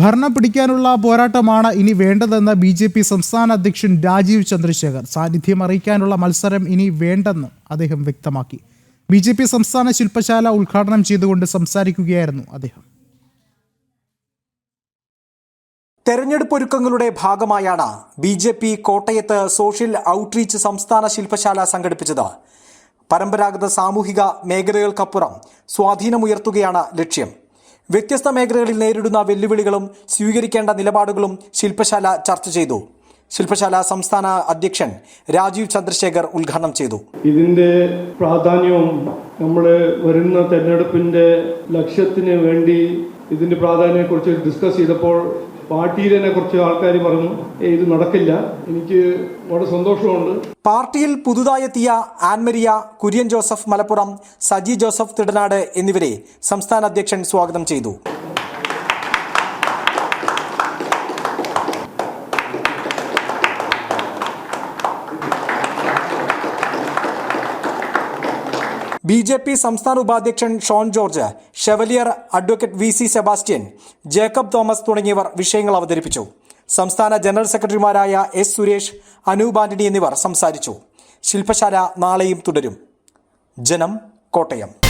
ഭരണം പിടിക്കാനുള്ള പോരാട്ടമാണ് ഇനി വേണ്ടതെന്ന് ബി ജെ പി സംസ്ഥാന അധ്യക്ഷൻ രാജീവ് ചന്ദ്രശേഖർ സാന്നിധ്യം അറിയിക്കാനുള്ള മത്സരം ഇനി വേണ്ടെന്ന് അദ്ദേഹം വ്യക്തമാക്കി. ബി ജെ പി സംസ്ഥാന ശില്പശാല ഉദ്ഘാടനം ചെയ്തുകൊണ്ട് സംസാരിക്കുകയായിരുന്നു അദ്ദേഹം. തെരഞ്ഞെടുപ്പ് ഒരുക്കങ്ങളുടെ ഭാഗമായാണ് ബി ജെ പി കോട്ടയത്ത് സോഷ്യൽ ഔട്ട്റീച്ച് സംസ്ഥാന ശില്പശാല സംഘടിപ്പിച്ചത്. പരമ്പരാഗത സാമൂഹിക മേഖലകൾക്കപ്പുറം സ്വാധീനമുയർത്തുകയാണ് ലക്ഷ്യം. വ്യത്യസ്ത മേഖലകളിൽ നേരിടുന്ന വെല്ലുവിളികളും സ്വീകരിക്കേണ്ട നിലപാടുകളും ശില്പശാല ചർച്ച ചെയ്തു. ശില്പശാല സംസ്ഥാന അധ്യക്ഷൻ രാജീവ് ചന്ദ്രശേഖർ ഉദ്ഘാടനം ചെയ്തു. ഇതിന്റെ പ്രാധാന്യവും നമ്മൾ വരുന്ന തെരഞ്ഞെടുപ്പിന്റെ ലക്ഷ്യത്തിന് വേണ്ടി ഇതിന്റെ പ്രാധാന്യത്തെക്കുറിച്ച് ഡിസ്കസ് ചെയ്തപ്പോൾ പാർട്ടിയിൽ തന്നെ കുറച്ച് ആൾക്കാർ പറഞ്ഞു ഇത് നടക്കില്ല. എനിക്ക് വളരെ സന്തോഷമുണ്ട്. പാർട്ടിയിൽ പുതുതായെത്തിയ ആൻമരിയ കുര്യൻ ജോസഫ് മലപ്പുറം സജി ജോസഫ് തിടനാട് എന്നിവരെ സംസ്ഥാന അധ്യക്ഷൻ സ്വാഗതം ചെയ്തു. ബി ജെ പി സംസ്ഥാന ഉപാധ്യക്ഷൻ Shone George chevalier advocate V C Sebastian Jacob Thomas തുടങ്ങിയവർ വിഷയങ്ങൾ അവതരിപ്പിച്ചു. സംസ്ഥാന ജനറൽ സെക്രട്ടറിമാരായ എസ് സുരേഷ് അനൂപ് ആന്റണി എന്നിവർ സംസാരിച്ചു. ശില്പശാല നാളെയും തുടരും. ജനം കോട്ടയം.